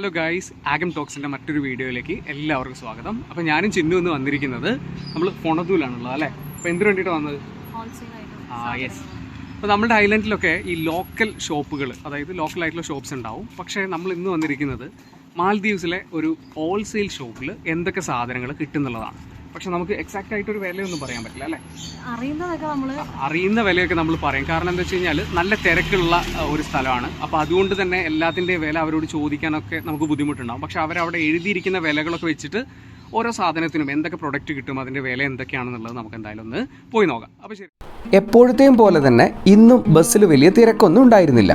Hello guys ആഗം ടോക്സിന്റെ മറ്റൊരു വീഡിയോയിലേക്ക് എല്ലാവർക്കും സ്വാഗതം. അപ്പോൾ ഞാനും ചിന്നു എന്ന് വന്നിരിക്കുന്നത് നമ്മൾ ഫോണത്തൂലാണുള്ളത് അല്ലേ? അപ്പോൾ എന്തിനു വേണ്ടിയിട്ട് വന്നത്? ആ യെസ് അപ്പോൾ നമ്മുടെ ഐലൻഡിലൊക്കെ ഈ ലോക്കൽ ഷോപ്പുകൾ അതായത് ലോക്കൽ ആയിട്ടുള്ള ഷോപ്സ് ഉണ്ടാവും. പക്ഷേ നമ്മൾ ഇന്ന് വന്നിരിക്കുന്നത് മാൽദീവ്സിലെ ഒരു ഹോൾസെയിൽ ഷോപ്പിൽ എന്തൊക്കെ സാധനങ്ങൾ കിട്ടുന്നുള്ളതാണ്. പക്ഷെ നമുക്ക് എക്സാക്ട് ആയിട്ട് ഒരു വിലയൊന്നും പറയാൻ പറ്റില്ല അല്ലേ? അറിയുന്നതൊക്കെ നമ്മൾ അറിയുന്ന വിലയൊക്കെ നമ്മൾ പറയും. കാരണം എന്താ വെച്ച് കഴിഞ്ഞാൽ നല്ല തിരക്കുള്ള ഒരു സ്ഥലമാണ്. അപ്പോൾ അതുകൊണ്ട് തന്നെ എല്ലാത്തിന്റെയും വില അവരോട് ചോദിക്കാനൊക്കെ നമുക്ക് ബുദ്ധിമുട്ടുണ്ടാവും. പക്ഷെ അവരവിടെ എഴുതിയിരിക്കുന്ന വിലകളൊക്കെ വെച്ചിട്ട് ഓരോ സാധനത്തിനും എന്തൊക്കെ പ്രൊഡക്റ്റ് കിട്ടും അതിന്റെ വില എന്തൊക്കെയാണെന്നുള്ളത് നമുക്ക് എന്തായാലും ഒന്ന് പോയി നോക്കാം. അപ്പോൾ ശരി. എപ്പോഴത്തെയും പോലെ തന്നെ ഇന്നും ബസ്സിൽ വലിയ തിരക്കൊന്നും ഉണ്ടായിരുന്നില്ല.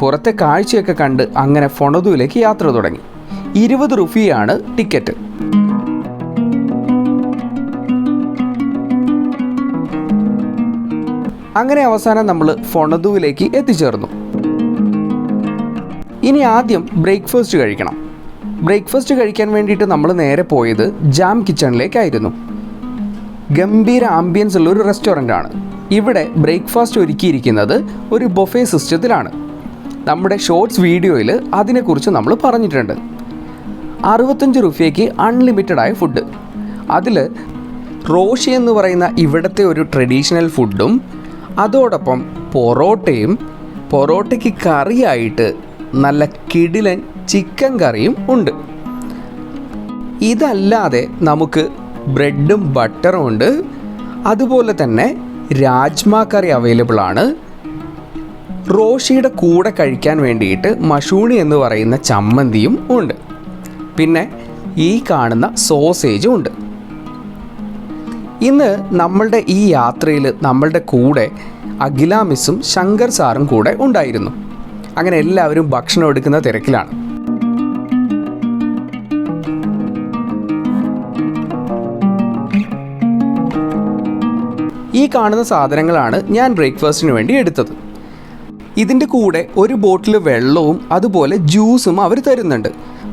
പുറത്തെ കാഴ്ചയൊക്കെ കണ്ട് അങ്ങനെ ഫൊണതുവിലേക്ക് യാത്ര തുടങ്ങി. ഇരുപത് റുഫിയാണ് ടിക്കറ്റ്. അങ്ങനെ അവസാനം നമ്മൾ ഫൊണദുവിലേക്ക് എത്തിച്ചേർന്നു. ഇനി ആദ്യം ബ്രേക്ക്ഫാസ്റ്റ് കഴിക്കണം. ബ്രേക്ക്ഫാസ്റ്റ് കഴിക്കാൻ വേണ്ടിയിട്ട് നമ്മൾ നേരെ പോയത് ജാം കിച്ചണിലേക്കായിരുന്നു. ഗംഭീര ആംബിയൻസ് ഉള്ള ഒരു റെസ്റ്റോറന്റ് ആണ്. ഇവിടെ ബ്രേക്ക്ഫാസ്റ്റ് ഒരുക്കിയിരിക്കുന്നത് ഒരു ബൊഫേ സിസ്റ്റത്തിലാണ് നമ്മുടെ ഷോർട്സ് വീഡിയോയിൽ അതിനെക്കുറിച്ച് നമ്മൾ പറഞ്ഞിട്ടുണ്ട്. അറുപത്തഞ്ച് റുപ്യയ്ക്ക് അൺലിമിറ്റഡ് ആയ ഫുഡ് അതിൽ റോഷി എന്ന് പറയുന്ന ഇവിടുത്തെ ഒരു ട്രഡീഷണൽ ഫുഡും അതോടൊപ്പം പൊറോട്ടയും പൊറോട്ടയ്ക്ക് കറിയായിട്ട് നല്ല കിടിലൻ ചിക്കൻ കറിയും ഉണ്ട്. ഇതല്ലാതെ നമുക്ക് ബ്രെഡും ബട്ടറും ഉണ്ട്. അതുപോലെ തന്നെ രാജ്മ കറി അവൈലബിൾ ആണ്. റോഷിയുടെ കൂടെ കഴിക്കാൻ വേണ്ടിയിട്ട് മഷൂണി എന്ന് പറയുന്ന ചമ്മന്തിയും ഉണ്ട്. പിന്നെ ഈ കാണുന്ന സോസേജും ഉണ്ട്. ഇന്ന് നമ്മളുടെ ഈ യാത്രയിൽ നമ്മളുടെ കൂടെ അഖില മിസ്സും ശങ്കർ സാറും കൂടെ ഉണ്ടായിരുന്നു. അങ്ങനെ എല്ലാവരും ഭക്ഷണം എടുക്കുന്ന തിരക്കിലാണ്. ഈ കാണുന്ന സാധനങ്ങളാണ് ഞാൻ ബ്രേക്ക്ഫാസ്റ്റിന് വേണ്ടി എടുത്തത്. ഇതിന്റെ കൂടെ ഒരു ബോട്ടിൽ വെള്ളവും അതുപോലെ ജ്യൂസും അവർ തരുന്നുണ്ട്.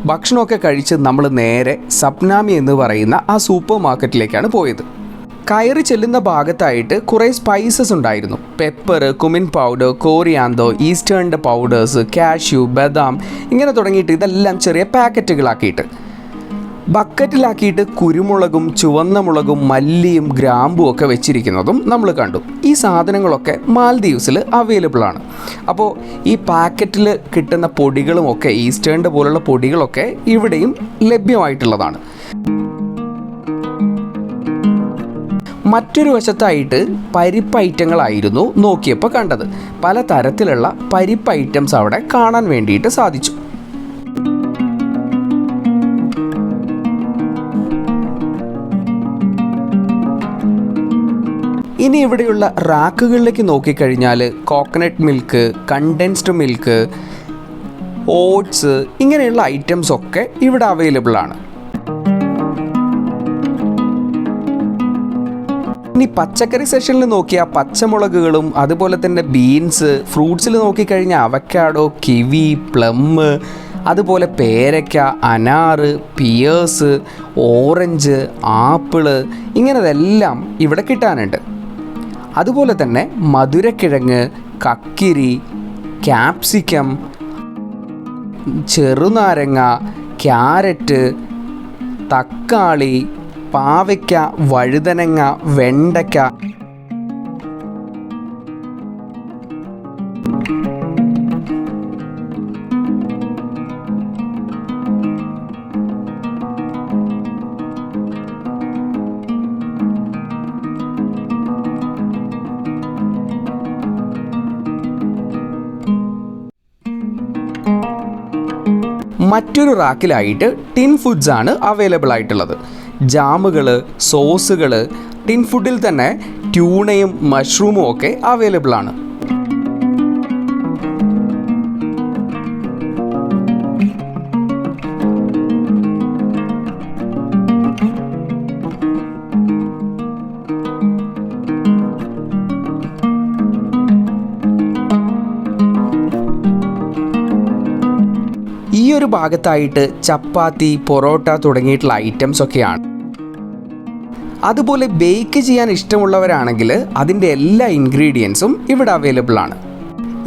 ഭക്ഷണമൊക്കെ കഴിച്ച് നമ്മൾ നേരെ സപ്നാമി എന്ന് പറയുന്ന ആ സൂപ്പർ മാർക്കറ്റിലേക്കാണ് പോയത്. കയറി ചെല്ലുന്ന ഭാഗത്തായിട്ട് കുറേ സ്പൈസസ് ഉണ്ടായിരുന്നു. പെപ്പർ കുമിൻ പൗഡർ കോറിയാന്തോ ഈസ്റ്റേണിന്റെ പൗഡേഴ്സ് കാഷ്യൂ ബദാം ഇങ്ങനെ തുടങ്ങിയിട്ട് ഇതെല്ലാം ചെറിയ പാക്കറ്റുകളാക്കിയിട്ട്. ബക്കറ്റിലാക്കിയിട്ട് കുരുമുളകും ചുവന്ന മുളകും മല്ലിയും ഗ്രാമ്പും ഒക്കെ വെച്ചിരിക്കുന്നതും നമ്മൾ കണ്ടു. ഈ സാധനങ്ങളൊക്കെ മാൽദീവ്സിൽ അവൈലബിൾ ആണ്. അപ്പോൾ ഈ പാക്കറ്റിൽ കിട്ടുന്ന പൊടികളുമൊക്കെ ഈസ്റ്റേണിന്റെ പോലുള്ള പൊടികളൊക്കെ ഇവിടെയും ലഭ്യമായിട്ടുള്ളതാണ്. മറ്റൊരു വശത്തായിട്ട് പരിപ്പ് ഐറ്റങ്ങളായിരുന്നു നോക്കിയപ്പോൾ കണ്ടത്. പല തരത്തിലുള്ള പരിപ്പ് ഐറ്റംസ് അവിടെ കാണാൻ വേണ്ടിയിട്ട് സാധിച്ചു. ഇനി ഇവിടെയുള്ള റാക്കുകളിലേക്ക് നോക്കിക്കഴിഞ്ഞാൽ coconut milk condensed milk oats ഇങ്ങനെയുള്ള ഐറ്റംസ് ഒക്കെ ഇവിടെ അവൈലബിൾ ആണ്. ഇനി പച്ചക്കറി സെഷനിൽ നോക്കിയാൽ പച്ചമുളകുകളും അതുപോലെ തന്നെ ബീൻസ് ഫ്രൂട്ട്സിൽ നോക്കിക്കഴിഞ്ഞാൽ അവക്കാഡോ കിവി പ്ലം അതുപോലെ പേരയ്ക്ക അനാറ് പിയേഴ്സ് ഓറഞ്ച് ആപ്പിൾ ഇങ്ങനതെല്ലാം ഇവിടെ കിട്ടാനുണ്ട്. അതുപോലെ തന്നെ മധുരക്കിഴങ്ങ് കക്കിരി ക്യാപ്സിക്കം ചെറുനാരങ്ങ ക്യാരറ്റ് തക്കാളി പാവയ്ക്ക വഴുതനങ്ങ വെണ്ടയ്ക്ക. മറ്റൊരു റാക്കിലായിട്ട് ടിൻ ഫുഡ്സ് ആണ് അവൈലബിൾ ആയിട്ടുള്ളത് ജാമുകൾ സോസുകൾ ടിൻ ഫുഡിൽ തന്നെ ട്യൂണയും മഷ്റൂമും ഒക്കെ അവൈലബിൾ ആണ്. ഈ ഒരു ഭാഗത്തായിട്ട് ചപ്പാത്തി പൊറോട്ട തുടങ്ങിയിട്ടുള്ള ഐറ്റംസ് ഒക്കെയാണ്. അതുപോലെ ബേക്ക് ചെയ്യാൻ ഇഷ്ടമുള്ളവരാണെങ്കിൽ അതിന്റെ എല്ലാ ഇൻഗ്രീഡിയൻസും ഇവിടെ അവൈലബിൾ ആണ്.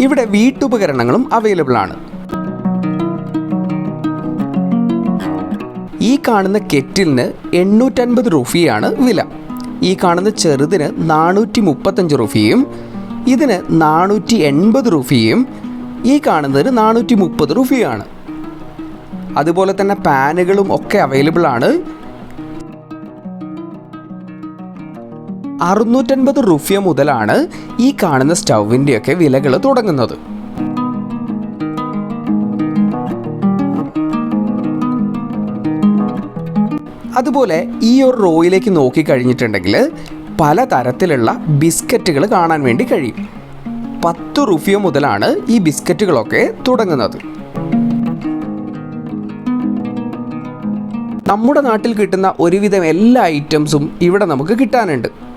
ഇവിടെ വീട്ടുപകരണങ്ങളും അവൈലബിൾ ആണ്. ഈ കാണുന്ന കെറ്റിലിന് എണ്ണൂറ്റൻപത് റുഫിയാണ് വില. ഈ കാണുന്ന ചെറുതിന് നാനൂറ്റി മുപ്പത്തഞ്ച് റുഫിയും ഇതിന് നാനൂറ്റി എൺപത് റുഫിയും ഈ കാണുന്നതിന് നാനൂറ്റി മുപ്പത് റുഫിയാണ് അതുപോലെ തന്നെ പാനുകളും ഒക്കെ അവൈലബിൾ ആണ്. അറുന്നൂറ്റൻപത് റുഫിയ മുതലാണ് ഈ കാണുന്ന സ്റ്റൗവിന്റെയൊക്കെ വിലകൾ തുടങ്ങുന്നത്. അതുപോലെ ഈ ഒരു റോയിലേക്ക് നോക്കിക്കഴിഞ്ഞിട്ടുണ്ടെങ്കിൽ പല തരത്തിലുള്ള ബിസ്ക്കറ്റുകൾ കാണാൻ വേണ്ടി കഴിയും. പത്ത് റുഫിയ മുതലാണ് ഈ ബിസ്ക്കറ്റുകളൊക്കെ തുടങ്ങുന്നത്. നമ്മുടെ നാട്ടിൽ കിട്ടുന്ന ഒരുവിധം എല്ലാ ഐറ്റംസും ഇവിടെ നമുക്ക് കിട്ടാനുണ്ട്.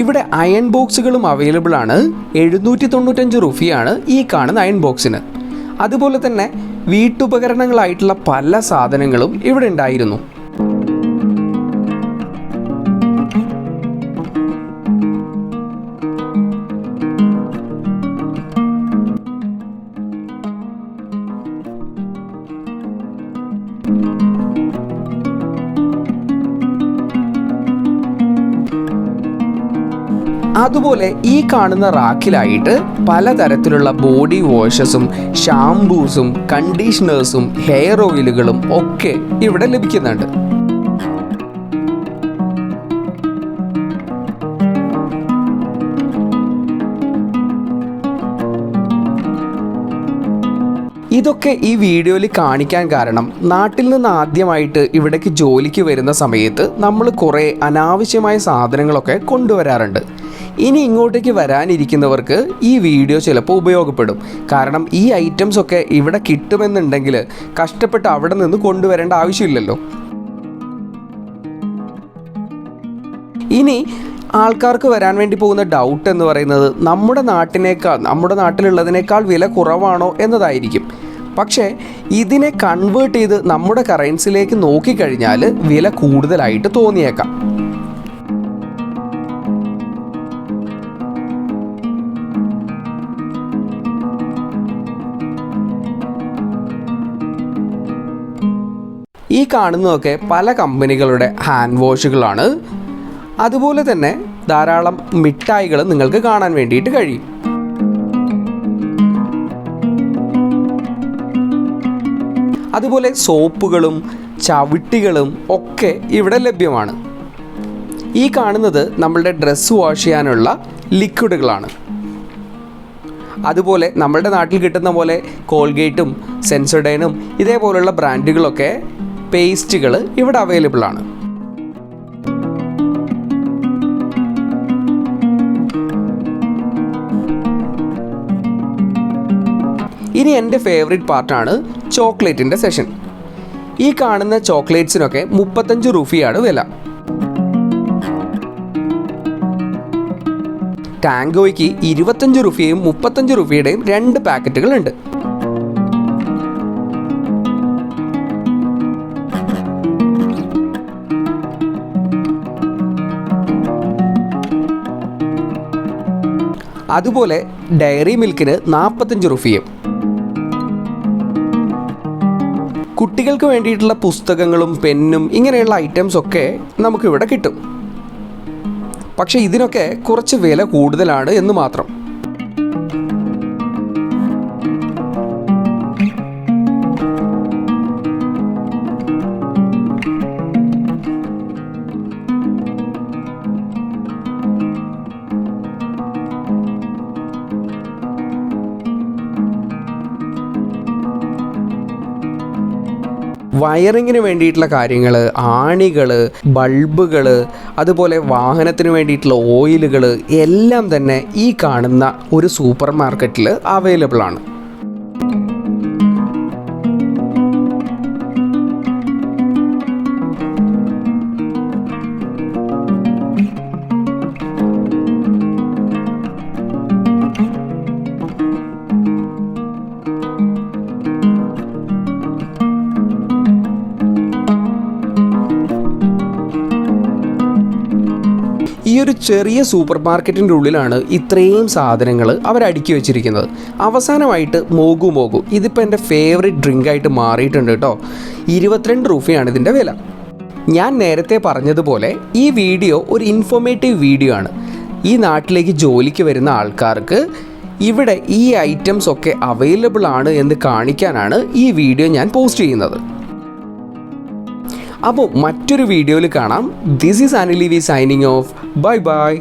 ഇവിടെ അയൺ ബോക്സുകളും അവൈലബിൾ ആണ്. എഴുന്നൂറ്റി തൊണ്ണൂറ്റഞ്ച് റുഫിയാണ് ഈ കാണുന്ന അയൺ ബോക്സിന് അതുപോലെ തന്നെ വീട്ടുപകരണങ്ങളായിട്ടുള്ള പല സാധനങ്ങളും ഇവിടെ ഉണ്ടായിരുന്നു. അതുപോലെ ഈ കാണുന്ന റാക്കിലായിട്ട് പലതരത്തിലുള്ള ബോഡി വാഷസും ഷാംപൂസും കണ്ടീഷണേഴ്സും ഹെയർ ഓയിലുകളും ഒക്കെ ഇവിടെ ലഭിക്കുന്നുണ്ട്. ഇതൊക്കെ ഈ വീഡിയോയിൽ കാണിക്കാൻ കാരണം നാട്ടിൽ നിന്ന് ആദ്യമായിട്ട് ഇവിടേക്ക് ജോലിക്ക് വരുന്ന സമയത്ത് നമ്മൾ കുറേ അനാവശ്യമായ സാധനങ്ങളൊക്കെ കൊണ്ടുവരാറുണ്ട്. ഇനി ഇങ്ങോട്ടേക്ക് വരാനിരിക്കുന്നവർക്ക് ഈ വീഡിയോ ചിലപ്പോൾ ഉപയോഗപ്പെടും. കാരണം ഈ ഐറ്റംസ് ഒക്കെ ഇവിടെ കിട്ടുമെന്നുണ്ടെങ്കിൽ കഷ്ടപ്പെട്ട് അവിടെ നിന്ന് കൊണ്ടുവരേണ്ട ആവശ്യമില്ലല്ലോ. ഇനി ആൾക്കാർക്ക് വരാൻ വേണ്ടി പോകുന്ന ഡൗട്ട് എന്ന് പറയുന്നത് നമ്മുടെ നാട്ടിനേക്കാൾ നമ്മുടെ നാട്ടിലുള്ളതിനേക്കാൾ വില കുറവാണോ എന്നതായിരിക്കും. പക്ഷേ ഇതിനെ കൺവേർട്ട് ചെയ്ത് നമ്മുടെ കറൻസിലേക്ക് നോക്കിക്കഴിഞ്ഞാൽ വില കൂടുതലായിട്ട് തോന്നിയേക്കാം. ഈ കാണുന്നതൊക്കെ പല കമ്പനികളുടെ ഹാൻഡ് വാഷുകളാണ് അതുപോലെ തന്നെ ധാരാളം മിഠായികൾ നിങ്ങൾക്ക് കാണാൻ വേണ്ടിയിട്ട് കഴിയും. അതുപോലെ സോപ്പുകളും ചവിട്ടികളും ഒക്കെ ഇവിടെ ലഭ്യമാണ്. ഈ കാണുന്നത് നമ്മളുടെ ഡ്രസ്സ് വാഷ് ചെയ്യാനുള്ള ലിക്വിഡുകളാണ് അതുപോലെ നമ്മളുടെ നാട്ടിൽ കിട്ടുന്ന പോലെ കോൾഗേറ്റും സെൻസഡൈനും ഇതേപോലുള്ള ബ്രാൻഡുകളൊക്കെ പേസ്റ്റുകൾ ഇവിടെ അവൈലബിൾ ആണ്. ഇനി എന്റെ ഫേവറേറ്റ് പാർട്ടാണ് ചോക്ലേറ്റിന്റെ സെഷൻ ഈ കാണുന്ന ചോക്ലേറ്റ്സിനൊക്കെ മുപ്പത്തഞ്ച് റുഫിയാണ് വില. ടാങ്കോയ്ക്ക് ഇരുപത്തഞ്ച് റുഫിയയും മുപ്പത്തഞ്ച് റുഫിയുടെയും രണ്ട് പാക്കറ്റുകൾ അതുപോലെ ഡയറി മിൽക്കിന് നാൽപ്പത്തഞ്ച് റുഫിയും. കുട്ടികൾക്ക് വേണ്ടിയിട്ടുള്ള പുസ്തകങ്ങളും പെന്നും ഇങ്ങനെയുള്ള ഐറ്റംസ് ഒക്കെ നമുക്കിവിടെ കിട്ടും. പക്ഷേ ഇതിനൊക്കെ കുറച്ച് വില കൂടുതലാണ് എന്ന് മാത്രം. വയറിങ്ങിന് വേണ്ടിയിട്ടുള്ള കാര്യങ്ങൾ ആണികൾ ബൾബുകൾ അതുപോലെ വാഹനത്തിന് വേണ്ടിയിട്ടുള്ള ഓയിലുകൾ എല്ലാം തന്നെ ഈ കാണുന്ന ഒരു സൂപ്പർ മാർക്കറ്റിൽ അവൈലബിൾ ആണ് ഒരു ചെറിയ സൂപ്പർ മാർക്കറ്റിന്റെ ഉള്ളിലാണ് ഇത്രയും സാധനങ്ങൾ അവർ അടുക്കി വെച്ചിരിക്കുന്നത്. അവസാനമായിട്ട് മോഗു മോഗു. ഇതിപ്പോൾ എന്റെ ഫേവറേറ്റ് ഡ്രിങ്ക് ആയിട്ട് മാറിയിട്ടുണ്ട് കേട്ടോ. ഇരുപത്തിരണ്ട് രൂപയാണ് ഇതിന്റെ വില. ഞാൻ നേരത്തെ പറഞ്ഞതുപോലെ ഈ വീഡിയോ ഒരു ഇൻഫോർമേറ്റീവ് വീഡിയോ ആണ്. ഈ നാട്ടിലേക്ക് ജോലിക്ക് വരുന്ന ആൾക്കാർക്ക് ഇവിടെ ഈ ഐറ്റംസ് ഒക്കെ അവൈലബിൾ ആണ് എന്ന് കാണിക്കാനാണ് ഈ വീഡിയോ ഞാൻ പോസ്റ്റ് ചെയ്യുന്നത്. അപ്പോൾ മറ്റൊരു വീഡിയോയിൽ കാണാം. This is Anili V signing off bye bye